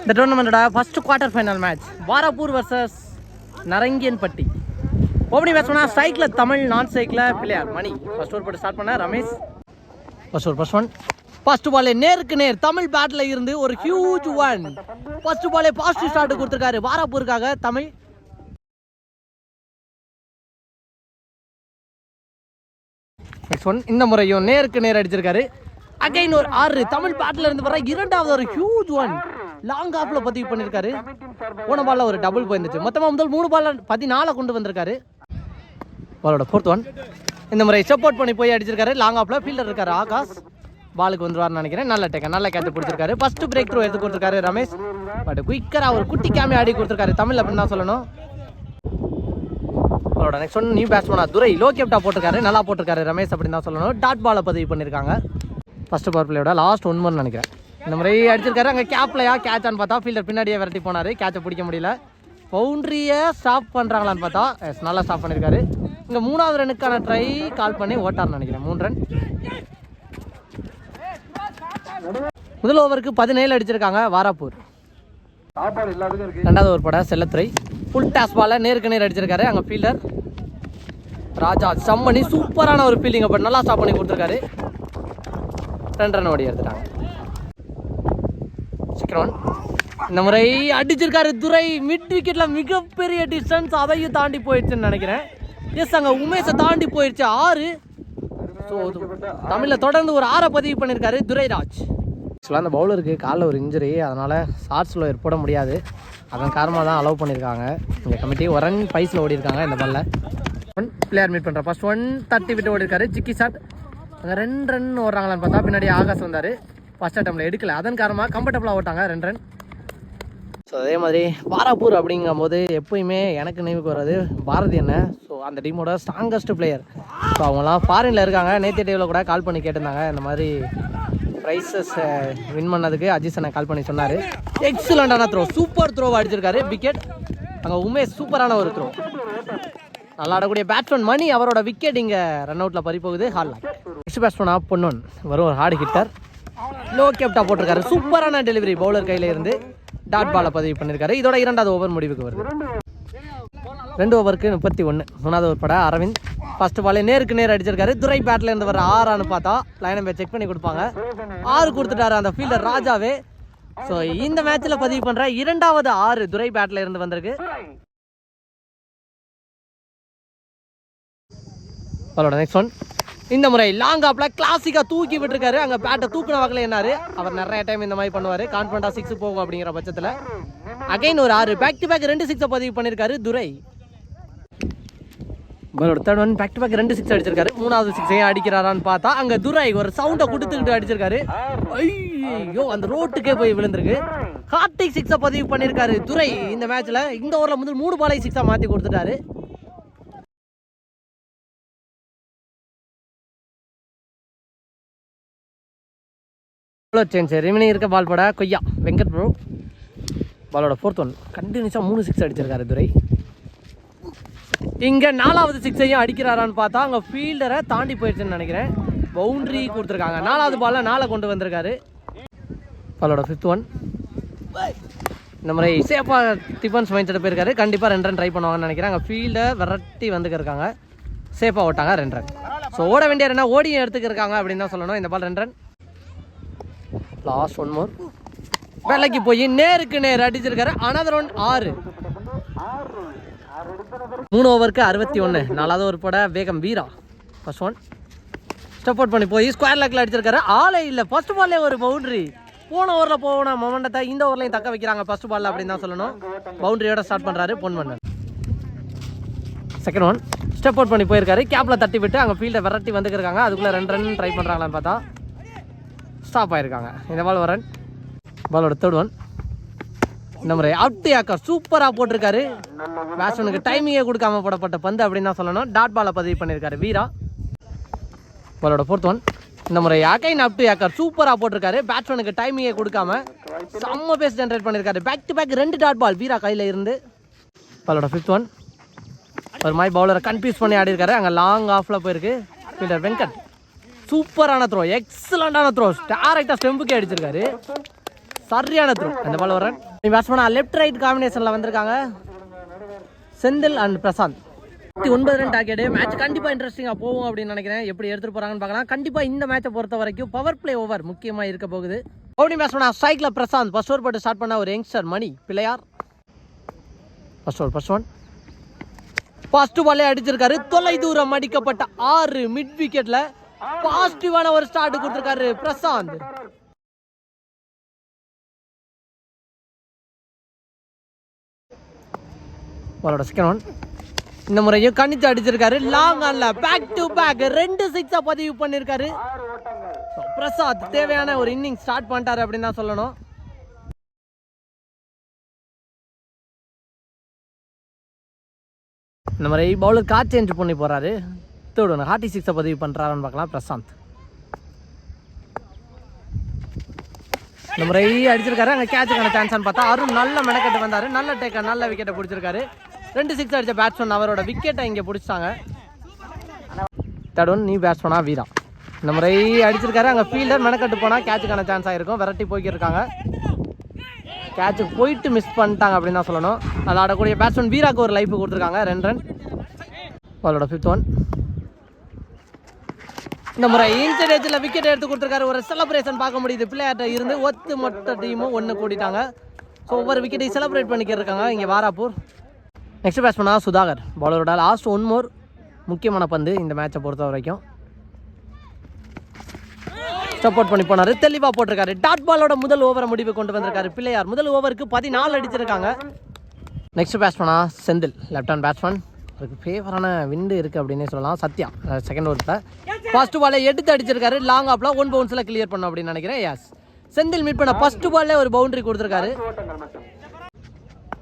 இந்த டோர்னமெண்ட்டோட first quarter final match Varapur versus Narangiyanpatti. Opening பேட்ஸ்மனா ஸ்ட்ரைக்கில் தமிழ் நான் ஸ்ட்ரைக்கில் பிள்ளையார். மணி. ஃபர்ஸ்ட் ஓவர் போட்டு ஸ்டார்ட் பண்ண Ramesh. First over first one first பாலே நேருக்கு நேர் தமிழ் பேட்டில் இருந்து ஒரு ஹியூஜ் ஒன் ஃபர்ஸ்ட் பாலே பாசிட்டிவ் ஸ்டார்ட் கொடுத்துருக்காரு. வாராப்பூருக்காக தமிழ். நெக்ஸ்ட் ஒன் இந்த முறையும் நேருக்கு நேர் அடிச்சிருக்காரு. அகைன் ஒரு ஆறு. தமிழ் பேட்டில் இருந்து வர இரண்டாவது ஒரு ஹியூஜ் ஒன் லாங் ஆஃப்ல பதிவு பண்ணியிருக்காரு போன பால்ல ஒரு டபுள் போயிருந்துச்சு. மொத்தமாக முதல் மூணு பால்ல பதினாலை கொண்டு வந்திருக்காரு. பாலோட ஃபோர்த் ஒன் இந்த முறை சப்போர்ட் பண்ணி போய் அடிச்சிருக்காரு. லாங் ஆஃப்ல ஃபீல்டர் இருக்காரு ஆகாஷ். பாலுக்கு வந்துருவார்னு நினைக்கிறேன். நல்ல டேக்க நல்ல கேட்ச் பிடிச்சிருக்காரு. ஃபர்ஸ்ட் பிரேக் த்ரூ எடுத்து கொடுத்துருக்காரு ரமேஷ். பட் குயிக்கராக ஒரு குட்டி கேமி ஆடி கொடுத்துருக்காரு. தமிழ் அப்படின்னு தான் சொல்லணும். அவரோட நெக்ஸ்ட் ஒன் நியூ பேட்ஸ்மேனா துரை. லோ கேப்டா போட்டிருக்காரு. நல்லா போட்டிருக்காரு ரமேஷ் அப்படின்னு தான் சொல்லணும். டாட் பாலை பதிவு பண்ணியிருக்காங்க ஃபர்ஸ்ட் பவர் பிளேயோட லாஸ்ட் ஒன் மணி நினைக்கிறேன். இந்த மாதிரி அடிச்சிருக்காரு. அங்கே கேப்லையா கேட்சான்னு பார்த்தா ஃபீல்டர் பின்னாடியே விரட்டி போனார். கேட்சை பிடிக்க முடியல. பவுண்ட்ரியை ஸ்டாப் பண்ணுறாங்களான்னு பார்த்தா எஸ் நல்லா ஸ்டாப் பண்ணியிருக்காரு இங்கே மூணாவது ரனுக்கான ட்ரை கால் பண்ணி ஓட்டார்னு நினைக்கிறேன். மூணு ரன் முதல் ஓவருக்கு பதினேழு அடிச்சிருக்காங்க வாராப்பூர். ரெண்டாவது ஓவர் பட செல்லத்துறை. ஃபுல் டாஸ் பால நேருக்கு நேர் அடிச்சிருக்காரு. அங்கே ஃபீல்டர் ராஜா சம் பண்ணி சூப்பரான ஒரு ஃபீல்டிங் அப்போ நல்லா ஸ்டாப் பண்ணி கொடுத்துருக்காரு. ரெண்டு ரன் ஓடி எடுத்துட்டாங்க. சிக்கன் இந்த முறை அடிச்சிருக்காரு துரை. மிட் விக்கெட்ல மிகப்பெரிய டிஸ்டன்ஸ் அதையும் தாண்டி போயிடுச்சுன்னு நினைக்கிறேன். எஸ் அங்கே உமேஷை தாண்டி போயிடுச்சு. ஆறு. ஸோ தமிழில் தொடர்ந்து ஒரு ஆறை பதிவு பண்ணியிருக்காரு துரைராஜ். ஆக்சுவலாக அந்த பவுலருக்கு காலில் ஒரு இன்ஜுரி அதனால் ஷார்ட்ஸில் ஏற்பட முடியாது. அதன் காரணமாக தான் அலோவ் பண்ணியிருக்காங்க. இந்த கமிட்டி ஒரு ரன் பைஸில் ஓடிருக்காங்க இந்த பால்ல ஒன் பிளேயர் மீட் பண்ணுற ஃபர்ஸ்ட் ஒன் தட்டி விட்டு ஓடிருக்காரு ஜிக்கி சிக்கி ஷாட் அங்கே ரெண்டு ரன் ஓடுறாங்களான்னு பார்த்தா பின்னாடி ஆகாஷ் வந்தார். ஃபர்ஸ்ட் அட்டம்ல எடுக்கல. அதன் காரணமாக கம்ஃபர்டபுளாக ஓட்டாங்க ரெண்டு ரன் ஸோ அதே மாதிரி பாராப்பூர் அப்படிங்கும்போது எப்பயுமே எனக்கு நினைவுக்கு வர்றது பாரதி என்ன ஸோ அந்த டீமோட ஸ்ட்ராங்கஸ்ட் பிளேயர் ஸோ அவங்களாம் ஃபாரினில் இருக்காங்க. நேற்று டேவில் கூட கால் பண்ணி கேட்டிருந்தாங்க. இந்த மாதிரி ப்ரைஸஸ் வின் பண்ணதுக்கு அஜித் அண்ணன் கால் பண்ணி சொன்னார். எக்ஸலண்டான த்ரோ சூப்பர் த்ரோ அடிச்சிருக்காரு. விக்கெட் அங்கே உமேஷ் சூப்பரான ஒரு த்ரோ நல்லா ஆடக்கூடிய பேட்ஸ்மேன் மணி அவரோட விக்கெட் இங்கே ரன் அவுட்டில் பறிப்போகுது ஹால் நெக்ஸ்ட் பேட்ஸ்மேனாக பொன்னன். வரும் ஒரு ஹார்டு ஹிட்டர் லோ கேப்டா போட்டிருக்காரு. சூப்பரான டெலிவரி பவுலர் கையில இருந்து டாட் பாலை பதிவு பண்ணியிருக்காரு இதோட இரண்டாவது ஓவர் முடிவுக்கு வருது. ரெண்டு ஓவருக்கு முப்பத்தி ஒன்று மூணாவது ஓவர் பட அரவிந்த். ஃபர்ஸ்ட் பாலே நேருக்கு நேர் அடிச்சிருக்காரு. துரை பேட்டில் இருந்து வர ஆறான்னு பார்த்தா லைனை போய் செக் பண்ணி கொடுப்பாங்க. ஆறு கொடுத்துட்டாரு அந்த ஃபீல்டர் ராஜாவே. ஸோ இந்த மேட்ச்சில் பதிவு பண்ணுற இரண்டாவது ஆறு துரை பேட்டில் இருந்து வந்திருக்கு. அவரோட நெக்ஸ்ட் ஒன் இந்த முறை லாங் ஆப்பில் கிளாசிக்காக தூக்கி விட்டுருக்காரு. அங்கே பேட்டை தூக்கின வகையில் என்னாரு? அவர் நிறைய டைம் இந்த மாதிரி பண்ணுவார். கான்ஃபிடண்டா சிக்ஸ் போகும் அப்படிங்கிற பட்சத்தில். அகைன் ஒரு ஆறு பேக் டு பேக் ரெண்டு சிக்ஸை பதிவு பண்ணியிருக்காரு Durai. பலோட third one back to back ரெண்டு சிக்ஸ் அடிச்சிருக்காரு. மூணாவது சிக்ஸையும் அடிக்கிறாரான்னு பார்த்தா அங்கே துரை ஒரு சவுண்டை கொடுத்துக்கிட்டு அடிச்சிருக்காரு. ஐயோ அந்த ரோட்டுக்கே போய் விழுந்திருக்கு. கார்த்திக் சிக்ஸை பதிவு பண்ணியிருக்காரு துரை. இந்த மேட்ச்சில் இந்த ஓவரில் முதல் மூணு பாலை சிக்ஸாக மாற்றி கொடுத்துட்டாரு. எவ்வளோ சேஞ்ச் ரிமினி இருக்க பால் பட. கொய்யா. வெங்கட் ப்ரோ பாலோட ஃபோர்த் ஒன் கண்டினியூஸாக மூணு சிக்ஸ் அடிச்சிருக்காரு துரை. இங்கே நாலாவது சிக்ஸையும் அடிக்கிறாரான்னு பார்த்தா அங்கே ஃபீல்டரை தாண்டி போயிடுச்சுன்னு நினைக்கிறேன். பவுண்ட்ரி கொடுத்துருக்காங்க. நாலாவது பாலில் நாளை கொண்டு வந்திருக்காரு. பாலோட ஃபிஃப்த் ஒன் இந்த மாதிரி சேஃபாக டிஃபன்ஸ் மைண்ட் செட் போயிருக்காரு. கண்டிப்பாக ரெண்டு ரன் ட்ரை பண்ணுவாங்கன்னு நினைக்கிறேன். அங்கே ஃபீல்டை விரட்டி வந்துக்கிருக்காங்க சேஃபாக ஓட்டாங்க ரெண்டு ரன் ஸோ ஓட வேண்டிய ரன்னா ஓடியும் எடுத்துக்கிருக்காங்க அப்படின்னு தான் சொல்லணும். இந்த பால் ரெண்டு ரன் லாஸ்ட் ஒன் மோர் வேலைக்கு போய் நேருக்கு நேர் அடிச்சிருக்காரு. அனதர் ஒன் ஆறு. மூணு ஓவருக்கு அறுபத்தி ஒன்று நாலாவது ஒரு போட வேகம் Veera. First one step out பண்ணி போய் ஸ்கொயர் லேக்கில் அடிச்சிருக்காரு. ஆளே இல்லை. ஃபர்ஸ்ட் பால்லே ஒரு பவுண்டரி போன ஓவரில் போன மொமெண்டத்தை இந்த ஓவர்லையும் தக்க வைக்கிறாங்க. ஃபர்ஸ்ட் பால்ல அப்படின்னு தான் சொல்லணும். பவுண்டரியோட ஸ்டார்ட் பண்ணுறாரு பொன் மன்னன் செகண்ட் ஒன் ஸ்டெப் அவுட் பண்ணி போயிருக்காரு. கேப்பில் தட்டி விட்டு அங்கே ஃபீல்டை விரட்டி வந்துருக்காங்க அதுக்குள்ளே ரெண்டு ரன் ட்ரை பண்ணுறாங்களான்னு பார்த்தா. ஸ்டாப் ஆயிருக்காங்க. இந்த பால் வரன். பாலோட தேர்ட் ஒன் இந்த முறை அவுட் சூப்பராக போட்டிருக்காரு. பேட்ஸ்மேனுக்கு டைமிங்கே கொடுக்காம போடப்பட்ட பந்து அப்படின்னு தான் சொல்லணும். டாட் பாலை பதிவு பண்ணியிருக்காரு வீரா. பாலோட ஃபோர்த் ஒன் இந்த முறை அகைன் அப் டு யாக்கர் சூப்பராக போட்டிருக்காரு. பேட்ஸ்மேனுக்கு டைமிங்கே கொடுக்காம செம்ம பேஸ் ஜென்ரேட் பண்ணியிருக்காரு. பேக் டு பேக் ரெண்டு டாட் பால் வீரா கையில் இருந்து. பாலோட ஃபிஃப்த் ஒன் ஒரு மாதிரி பவுலரை கன்ஃபியூஸ் பண்ணி ஆடி இருக்காரு அங்கே லாங் ஆஃபில் போயிருக்கு. ஃபீல்டர் வெங்கட். சூப்பரான த்ரோ எக்ஸலண்டான த்ரோ டேரக்டாக ஸ்டெம்புக்கே அடிச்சிருக்காரு. சரியான த்ரோ அந்த பால் வரேன் பேட்ஸ்மேனா லெஃப்ட் ரைட் காம்பினேஷனில் வந்திருக்காங்க. செந்தில் அண்ட் பிரசாந்த். ஒன்பது ரன் டாக்கெட் மேட்ச் கண்டிப்பாக இன்ட்ரெஸ்டிங்காக போகும் அப்படின்னு நினைக்கிறேன். எப்படி எடுத்துகிட்டு போகிறாங்கன்னு பார்க்கலாம். கண்டிப்பாக இந்த மேட்சை பொறுத்த வரைக்கும் பவர் பிளே ஓவர் முக்கியமாக இருக்க போகுது. ஓப்பனிங் பேட்ஸ்மேனா ஸ்ட்ரைக்கில் பிரசாந்த். ஃபர்ஸ்ட் ஓவர் போட்டு ஸ்டார்ட் பண்ண ஒரு youngster Mani Pillaiyar. First over first one first பாலே அடிச்சிருக்காரு. தொலை தூரம் அடிக்கப்பட்ட ஆறு மிட் விக்கெட்டில் பாசிட்டிவான ஒரு ஸ்டார்ட் கொடுத்திருக்காரு பிரசாந்த். அவரோட செகண்ட் ஒன் இந்த முறையும் கணித்து அடிச்சிருக்காரு. லாங் ஆன்ல பேக் டு பேக் ரெண்டு சிக்ஸா பதிவு பண்ணிருக்காரு. பிரசாத் தேவையான ஒரு இன்னிங் ஸ்டார்ட் பண்ணிட்டாரு அப்படின்னு தான் சொல்லணும். இந்த மாதிரி பவுலர் கார் சேஞ்ச் பண்ணி போறாரு. தேர்ட் ஒன்று ஹார்ட்டி சிக்ஸை பதிவு பண்ணுறாருன்னு பார்க்கலாம். பிரசாந்த். இந்த முறை அடிச்சிருக்காரு. அங்கே கேட்சுக்கான சான்ஸ்னு பார்த்தா அருண் நல்ல மெனக்கட்டு வந்தார். நல்ல டேக்க நல்ல விக்கெட்டை பிடிச்சிருக்காரு. ரெண்டு சிக்ஸ் அடித்த பேட்ஸ்மேன் அவரோட விக்கெட்டை இங்கே பிடிச்சிட்டாங்க. தேர்ட் ஒன் நீ பேட்ஸ்மேனா வீரா. இந்த முறை அடிச்சிருக்காரு. அங்கே ஃபீல்டர் மெனக்கட்டு போனால் கேட்சுக்கான சான்ஸ் ஆகிருக்கும் விரட்டி போய்க்கிருக்காங்க கேட்சுக்கு போயிட்டு மிஸ் பண்ணிட்டாங்க அப்படின்னு தான் சொல்லணும். அதை ஆடக்கூடிய பேட்ஸ்மேன் வீராக்கு ஒரு லைஃப் கொடுத்துருக்காங்க. ரெண்டு ரன் அவரோட ஃபிஃப்த் ஒன் இந்த முறை இன்சைட் ஏஜில் விக்கெட் எடுத்து கொடுத்துருக்காரு. ஒரு செலப்ரேஷன் பார்க்க முடியுது. பிள்ளையார்ட்ட இருந்து ஒத்து மொத்த டீமும் ஒன்று கூட்டிட்டாங்க ஸோ ஒவ்வொரு விக்கெட்டையும் செலிப்ரேட் பண்ணிக்கிட்டு இருக்காங்க. இங்கே வாராப்பூர். நெக்ஸ்ட் பேட்ஸ்மேனா சுதாகர். பாலரோட லாஸ்ட் ஒன் மோர் முக்கியமான பந்து இந்த மேட்சை பொறுத்த வரைக்கும் சப்போர்ட் பண்ணி போனார். தெளிவாக போட்டிருக்காரு. டாட் பாலோட முதல் ஓவரை முடிவு கொண்டு வந்திருக்காரு பிள்ளையார். முதல் ஓவருக்கு பதினாலு அடிச்சிருக்காங்க. நெக்ஸ்ட் பேட்ஸ்மேனா செந்தில். லெஃப்ட் ஹேண்ட் பேட்ஸ்மேன் அவருக்கு ஃபேவரான விண்டு இருக்குது அப்படின்னே சொல்லலாம். சத்யா. செகண்ட் ஓவரில் ஃபர்ஸ்ட் பாலை எடுத்து அடிச்சிருக்காரு. லாங் ஆப்பில் ஒன் பவுன்ஸில் கிளியர் பண்ணும் அப்படின்னு நினைக்கிறேன் எஸ் செந்தில் மீட் பண்ண ஃபர்ஸ்ட் பால்லே ஒரு பவுண்டரி கொடுத்துருக்காரு.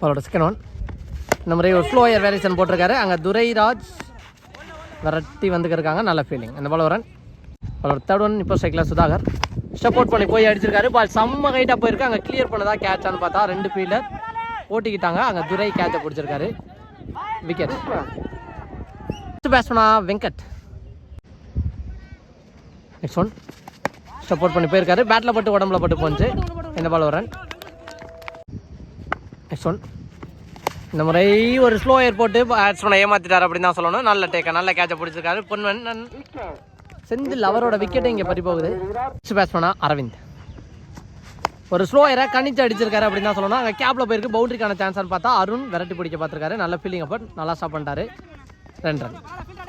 அவரோட செகண்ட் ஒன் இந்த மாதிரி ஒரு ஸ்லோயர் வேரியேஷன் போட்டிருக்காரு. அங்கே துரைராஜ் விரட்டி வந்துக்கிருக்காங்க. நல்ல ஃபீலிங் அந்த பால் வரன் அவரோட தேர்ட் ஒன் இப்போ சைக்கிள் சுதாகர். சப்போர்ட் பண்ணி போய் அடிச்சிருக்காரு. பால் செம்ம ஹைட்டாக போயிருக்கு. அங்கே கிளியர் பண்ணதா கேட்சான்னு பார்த்தா ரெண்டு ஃபீல்டர் ஓட்டிக்கிட்டாங்க. அங்கே துரை கேட்சை பிடிச்சிருக்காரு. விக்கெட் பேட்ஸ்மனா வெங்கட். நெக்ஸ்ட் ஒன் சப்போர்ட் பண்ணி போயிருக்காரு. பேட்டில் பட்டு உடம்புல பட்டு போச்சு இந்த பால் வரன் நெக்ஸ்ட் ஒன் இந்த முறை ஒரு ஸ்லோ ஏர் போட்டு பேட்ஸ்மேனை ஏமாத்திட்டார் அப்படின்னு தான் சொல்லணும். நல்ல டேக்கா நல்ல கேட்சை பிடிச்சிருக்காரு. பொன்வன் செந்தில் அவரோட விக்கெட்டை இங்கே பறி போகுது நெக்ஸ்ட் அரவிந்த். ஒரு ஸ்லோ ஏரை கணிச்சு அடிச்சிருக்காரு அப்படின்னு தான் சொல்லணும். அங்கே கேப்பில் போயிருக்கு. பவுண்டரிக்கான சான்ஸ்னு பார்த்தா அருண் விரட்டி பிடிக்க பார்த்துருக்காரு. நல்ல ஃபீலிங் அப்போ நல்லா ஸ்டாப் பண்ணிட்டாரு. ரெண்டு ரன்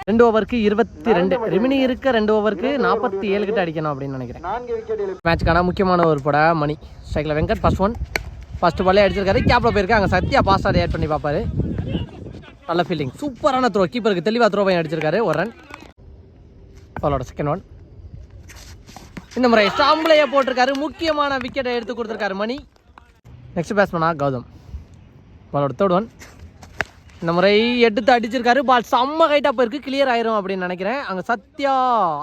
ரெண்டு ஓவருக்கு இருபத்தி ரெண்டு. ரிமினி இருக்க ரெண்டு ஓவருக்கு நாற்பத்தி ஏழு கிட்ட அடிக்கணும் அப்படின்னு நினைக்கிறேன். மேட்ச்க்கான முக்கியமான ஒரு பட மணி. ஸ்ட்ரைக்கில் வெங்கட் ஃபர்ஸ்ட் ஒன் ஃபர்ஸ்ட் பாலே அடிச்சிருக்காரு. கேப்ல போயிருக்கு அங்கே சத்யா பாஸ்டார் ஆட் பண்ணி பார்ப்பாரு. நல்ல ஃபீலிங் சூப்பரான த்ரோ கீப்பருக்கு தெளிவாக த்ரோ பையன் அடிச்சிருக்காரு. ஒரு ரன் பாலோட செகண்ட் ஒன் இந்த முறை ஸ்டாம்பிளையே போட்டிருக்காரு. முக்கியமான விக்கெட்டை எடுத்து கொடுத்துருக்காரு மணி. நெக்ஸ்ட் பேட்ஸ்மேனா கௌதம். பாலோட தேர்ட் ஒன் இந்த முறை எடுத்து அடிச்சிருக்காரு. பால் செம்ம ஹைட்டாக போயிருக்கு. கிளியர் ஆயிரும் அப்படின்னு நினைக்கிறேன். அங்கே சத்யா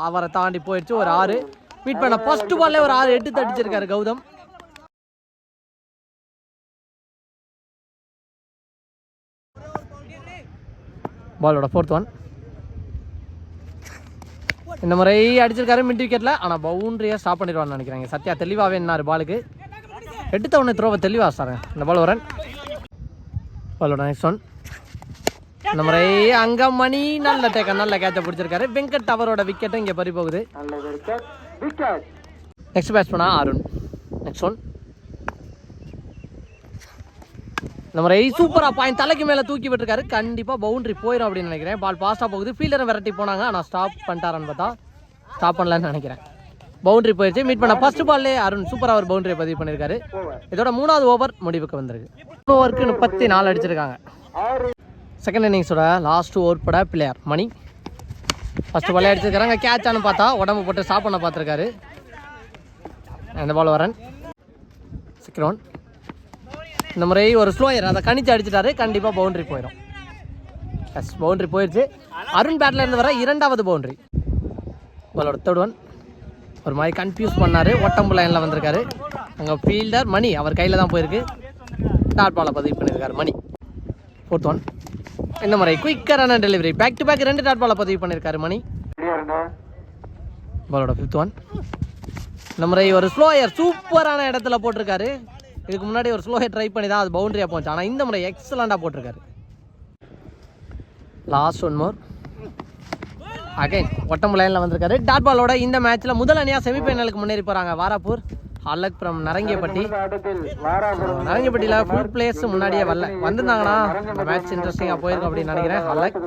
அவரை தாண்டி போயிடுச்சு. ஒரு ஆறு. மீட் பண்ண ஃபர்ஸ்ட் பால்லே ஒரு ஆறு எடுத்து அடிச்சிருக்காரு கௌதம். பாலோட ஃபோர்த் ஒன் இந்த முறை அடிச்சிருக்காரு மிட் விக்கெட்டில் ஆனால் பவுண்டரியாக ஸ்டாப் பண்ணிடுவான்னு நினைக்கிறேன். சத்யா தெளிவாகவே என்னாரு பாலுக்கு எடுத்த உடனே த்ரோவை தெளிவாக சாருங்க இந்த பால் வரேன் பாலோட நெக்ஸ்ட் ஒன் இந்த முறை அங்க மணி நல்ல டேக்க நல்ல கேட்ச பிடிச்சிருக்காரு. வெங்கட் அவரோட விக்கெட்டும் இங்கே பறி போகுது நெக்ஸ்ட் பேட்ஸ்மேனா அருண். நெக்ஸ்ட் ஒன் இந்த முறை சூப்பராக பாயிண்ட் தலைக்கு மேலே தூக்கி விட்டுருக்காரு. கண்டிப்பாக பவுண்டரி போயிடும் அப்படின்னு நினைக்கிறேன். பால் பாஸ்டாக போகுது. ஃபீல்டரை விரட்டி போனாங்க. ஆனால் ஸ்டாப் பண்ணிட்டாரான்னு பார்த்தா ஸ்டாப் பண்ணலன்னு நினைக்கிறேன். பவுண்டரி போயிடுச்சு மீட் பண்ண ஃபர்ஸ்ட் பால்லே அருண் சூப்பராக ஒரு பவுண்டரியை பதிவு பண்ணியிருக்காரு இதோட மூணாவது ஓவர் முடிவுக்கு வந்திருக்கு. ஓவருக்கு முப்பத்தி நாலு அடிச்சிருக்காங்க. செகண்ட் இன்னிங்ஸோட லாஸ்ட் ஓவர் பட பிளேயர் மணி. ஃபஸ்ட்டு பால் அடிச்சிருக்காங்க கேட்ச் ஆனு பார்த்தா உடம்பு போட்டு ஸ்டாப் பண்ண பார்த்துருக்காரு. அந்த பால் வரன். செகண்ட் இந்த முறை ஒரு ஸ்லோயர் அதை கணிச்சு அடிச்சிட்டாரு. கண்டிப்பாக பவுண்ட்ரி போயிடும். எஸ் பவுண்டரி போயிடுச்சு அருண் பேட்டில் இருந்து வர இரண்டாவது பவுண்ட்ரி பாலோட தேர்ட் ஒரு மாதிரி கன்ஃபியூஸ் பண்ணார். ஒட்டம்பு லைனில் வந்திருக்காரு. அங்கே ஃபீல்டர் மணி. அவர் கையில் தான் போயிருக்கு. டாட் பாலை பதிவு பண்ணியிருக்காரு மணி. ஃபோர்த் ஒன் இந்த முறை? குயிக்கரான டெலிவரி பேக் டு பேக் ரெண்டு டாட் பாலை பதிவு பண்ணியிருக்காரு மணி. பாலோட ஃபிஃப்த் ஒன் இந்த முறை? ஒரு ஸ்லோயர் சூப்பரான இடத்துல போட்டிருக்காரு. இதுக்கு முன்னாடி ஒரு ஸ்லோயர் ட்ரை பண்ணி தான் அது பவுண்டரியாக போச்சு. ஆனால் இந்த முறை எக்ஸலண்டாக போட்டிருக்காரு. லாஸ்ட் ஒன் மோர் அகைன் ஒட்டம்பு லைனில் வந்திருக்காரு. டாட் பாலோட இந்த மேட்ச்சில் முதல் அணியாக செமிஃபைனலுக்கு முன்னேறி போகிறாங்க வாராப்பூர். அலக் ஃப்ரம் நரங்கியப்பட்டி. நரங்கியப்பட்டியில் ஃபுல் பிளேஸ் முன்னாடியே வரல. வந்திருந்தாங்கன்னா மேட்ச் இன்ட்ரெஸ்டிங்காக போயிருக்கும் அப்படின்னு நினைக்கிறேன். அலக்